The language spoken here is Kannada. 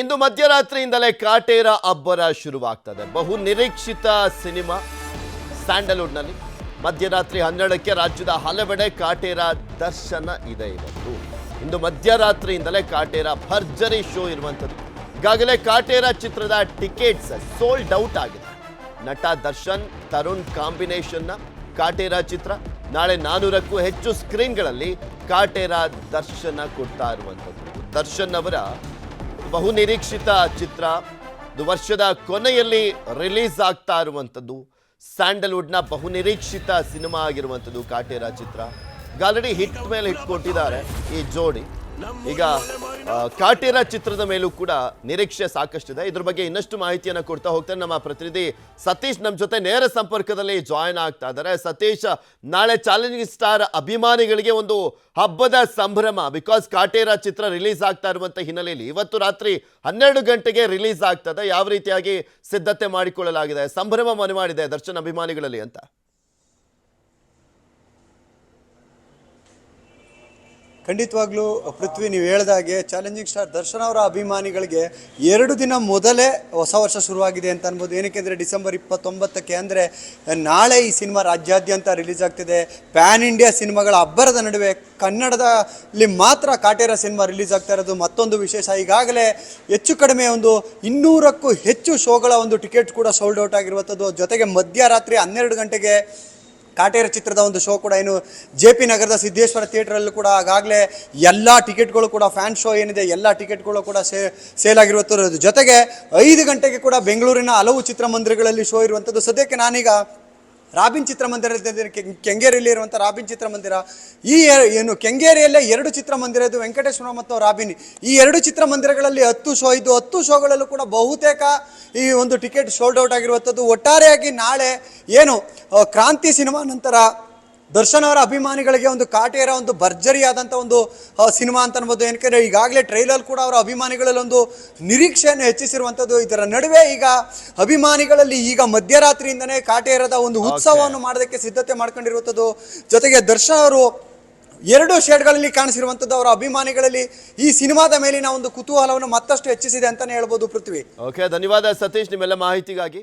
ಇಂದು ಮಧ್ಯರಾತ್ರಿಯಿಂದಲೇ ಕಾಟೇರ ಅಬ್ಬರ ಶುರುವಾಗ್ತದೆ. ಬಹು ನಿರೀಕ್ಷಿತ ಸಿನಿಮಾ ಸ್ಯಾಂಡಲ್ವುಡ್ನಲ್ಲಿ. ಮಧ್ಯರಾತ್ರಿ ಹನ್ನೆರಡಕ್ಕೆ ರಾಜ್ಯದ ಹಲವೆಡೆ ಕಾಟೇರ ದರ್ಶನ ಇದೆ ಇವತ್ತು. ಇಂದು ಮಧ್ಯರಾತ್ರಿಯಿಂದಲೇ ಕಾಟೇರ ಭರ್ಜರಿ ಶೋ ಇರುವಂಥದ್ದು. ಈಗಾಗಲೇ ಕಾಟೇರ ಚಿತ್ರದ ಟಿಕೆಟ್ಸ್ ಸೋಲ್ಡ್ ಔಟ್ ಆಗಿದೆ. ನಟ ದರ್ಶನ್, ತರುಣ್ ಕಾಂಬಿನೇಷನ್ನ ಕಾಟೇರ ಚಿತ್ರ ನಾಳೆ ನಾನೂರಕ್ಕೂ ಹೆಚ್ಚು ಸ್ಕ್ರೀನ್ಗಳಲ್ಲಿ ಕಾಟೇರ ದರ್ಶನ ಕೊಡ್ತಾ ಇರುವಂಥದ್ದು. ದರ್ಶನ್ ಅವರ ಬಹು ನಿರೀಕ್ಷಿತ ಚಿತ್ರ. ಇದು ವರ್ಷದ ಕೊನೆಯಲ್ಲಿ ರಿಲೀಸ್ ಆಗ್ತಾ ಇರುವಂಥದ್ದು. ಸ್ಯಾಂಡಲ್ವುಡ್ನ ಬಹು ನಿರೀಕ್ಷಿತ ಸಿನಿಮಾ ಆಗಿರುವಂಥದ್ದು ಕಾಟೇರ ಚಿತ್ರ. ಈಗ ಆಲ್ರೆಡಿ ಹಿಟ್ ಮೇಲೆ ಹಿಟ್ ಕೊಟ್ಟಿದ್ದಾರೆ ಈ ಜೋಡಿ. ಈಗ ಕಾಟೇರಾ ಚಿತ್ರದ ಮೇಲೂ ಕೂಡ ನಿರೀಕ್ಷೆ ಸಾಕಷ್ಟಿದೆ. ಇದ್ರ ಬಗ್ಗೆ ಇನ್ನಷ್ಟು ಮಾಹಿತಿಯನ್ನು ಕೊಡ್ತಾ ಹೋಗ್ತಾರೆ ನಮ್ಮ ಪ್ರತಿನಿಧಿ ಸತೀಶ್ ನಮ್ಮ ಜೊತೆ ನೇರ ಸಂಪರ್ಕದಲ್ಲಿ ಜಾಯ್ನ್ ಆಗ್ತಾ ಇದ್ದಾರೆ. ಸತೀಶ್, ನಾಳೆ ಚಾಲೆಂಜಿಂಗ್ ಸ್ಟಾರ್ ಅಭಿಮಾನಿಗಳಿಗೆ ಒಂದು ಹಬ್ಬದ ಸಂಭ್ರಮ. ಬಿಕಾಸ್ ಕಾಟೇರ ಚಿತ್ರ ರಿಲೀಸ್ ಆಗ್ತಾ ಇರುವಂತ ಹಿನ್ನೆಲೆಯಲ್ಲಿ ಇವತ್ತು ರಾತ್ರಿ ಹನ್ನೆರಡು ಗಂಟೆಗೆ ರಿಲೀಸ್ ಆಗ್ತದೆ. ಯಾವ ರೀತಿಯಾಗಿ ಸಿದ್ಧತೆ ಮಾಡಿಕೊಳ್ಳಲಾಗಿದೆ? ಸಂಭ್ರಮ ಮನೆ ಮಾಡಿದೆ ದರ್ಶನ್ ಅಭಿಮಾನಿಗಳಲ್ಲಿ ಅಂತ. ಖಂಡಿತವಾಗ್ಲೂ, ಪೃಥ್ವಿ, ನೀವು ಹೇಳ್ದಾಗೆ ಚಾಲೆಂಜಿಂಗ್ ಸ್ಟಾರ್ ದರ್ಶನ್ ಅವರ ಅಭಿಮಾನಿಗಳಿಗೆ ಎರಡು ದಿನ ಮೊದಲೇ ಹೊಸ ವರ್ಷ ಶುರುವಾಗಿದೆ ಅಂತ ಅನ್ಬೋದು. ಏನಕ್ಕೆ ಅಂದರೆ ಡಿಸೆಂಬರ್ ಇಪ್ಪತ್ತೊಂಬತ್ತಕ್ಕೆ ಅಂದರೆ, ನಾಳೆ ಈ ಸಿನಿಮಾ ರಾಜ್ಯಾದ್ಯಂತ ರಿಲೀಸ್ ಆಗ್ತಿದೆ. ಪ್ಯಾನ್ ಇಂಡಿಯಾ ಸಿನಿಮಾಗಳ ಅಬ್ಬರದ ನಡುವೆ ಕನ್ನಡದಲ್ಲಿ ಮಾತ್ರ ಕಾಟೇರ ಸಿನಿಮಾ ರಿಲೀಸ್ ಆಗ್ತಾ ಇರೋದು. ಮತ್ತೊಂದು ವಿಶೇಷ, ಈಗಾಗಲೇ ಹೆಚ್ಚು ಕಡಿಮೆ ಒಂದು ಇನ್ನೂರಕ್ಕೂ ಹೆಚ್ಚು ಶೋಗಳ ಒಂದು ಟಿಕೆಟ್ ಕೂಡ ಸೋಲ್ಡ್ ಔಟ್ ಆಗಿರುವಂಥದ್ದು. ಜೊತೆಗೆ ಮಧ್ಯರಾತ್ರಿ ಹನ್ನೆರಡು ಗಂಟೆಗೆ ಕಾಟೇರ ಚಿತ್ರದ ಒಂದು ಶೋ ಕೂಡ ಏನು ಜೆ ಪಿ ನಗರದ ಸಿದ್ದೇಶ್ವರ ಥಿಯೇಟ್ರಲ್ಲೂ ಕೂಡ ಆಗಾಗಲೇ ಎಲ್ಲ ಟಿಕೆಟ್ಗಳು ಕೂಡ ಫ್ಯಾನ್ ಶೋ ಏನಿದೆ ಎಲ್ಲ ಟಿಕೆಟ್ಗಳು ಕೂಡ ಸೇ, ಸೇಲ್ ಆಗಿರುವಂಥದ್ದು ಜೊತೆಗೆ ಐದು ಗಂಟೆಗೆ ಕೂಡ ಬೆಂಗಳೂರಿನ ಹಲವು ಚಿತ್ರಮಂದಿರಗಳಲ್ಲಿ ಶೋ ಇರುವಂಥದ್ದು. ಸದ್ಯಕ್ಕೆ ನಾನೀಗ ರಾಬಿನ್ ಚಿತ್ರಮಂದಿರದಲ್ಲಿ ಕೆ- ಕೆಂಗೇರಿಯಲ್ಲಿ ಇರುವಂಥ ರಾಬಿನ್ ಚಿತ್ರಮಂದಿರ, ಈ ಏನು ಕೆಂಗೇರಿಯಲ್ಲೇ ಎರಡು ಚಿತ್ರಮಂದಿರ ಇದು ವೆಂಕಟೇಶ್ವರ ಮತ್ತು ರಾಬಿನ್. ಈ ಎರಡು ಚಿತ್ರಮಂದಿರಗಳಲ್ಲಿ ಹತ್ತು ಶೋ ಇದ್ದು ಹತ್ತು ಶೋಗಳಲ್ಲೂ ಕೂಡ ಬಹುತೇಕ ಈ ಒಂದು ಟಿಕೆಟ್ ಸೋಲ್ಡ್ ಔಟ್ ಆಗಿರುವಂಥದ್ದು. ಒಟ್ಟಾರೆಯಾಗಿ ನಾಳೆ ಏನು ಕ್ರಾಂತಿ ಸಿನಿಮಾ ನಂತರ ದರ್ಶನ್ ಅವರ ಅಭಿಮಾನಿಗಳಿಗೆ ಒಂದು ಕಾಟೇರ ಒಂದು ಭರ್ಜರಿಯಾದಂಥ ಒಂದು ಸಿನಿಮಾ ಅಂತ ಅನ್ಬೋದು. ಏನಕ್ಕೆ ಈಗಾಗಲೇ ಟ್ರೈಲರ್ ಕೂಡ ಅವರ ಅಭಿಮಾನಿಗಳಲ್ಲಿ ಒಂದು ನಿರೀಕ್ಷೆಯನ್ನು ಹೆಚ್ಚಿಸಿರುವಂಥದ್ದು ಇದರ ನಡುವೆ. ಈಗ ಅಭಿಮಾನಿಗಳಲ್ಲಿ ಈಗ ಮಧ್ಯರಾತ್ರಿಯಿಂದನೇ ಕಾಟೇರದ ಒಂದು ಉತ್ಸವವನ್ನು ಮಾಡೋದಕ್ಕೆ ಸಿದ್ಧತೆ ಮಾಡ್ಕೊಂಡಿರುವಂಥದ್ದು ಜೊತೆಗೆ ದರ್ಶನ್ ಅವರು ಎರಡು ಶೇಡ್ಗಳಲ್ಲಿ ಕಾಣಿಸಿರುವಂಥದ್ದು ಅವರ ಅಭಿಮಾನಿಗಳಲ್ಲಿ ಈ ಸಿನಿಮಾದ ಮೇಲಿನ ಒಂದು ಕುತೂಹಲವನ್ನು ಮತ್ತಷ್ಟು ಹೆಚ್ಚಿಸಿದೆ ಅಂತಲೇ ಹೇಳ್ಬೋದು ಪೃಥ್ವಿ. ಓಕೆ ಧನ್ಯವಾದ ಸತೀಶ್ ನಿಮ್ಮೆಲ್ಲ ಮಾಹಿತಿಗಾಗಿ.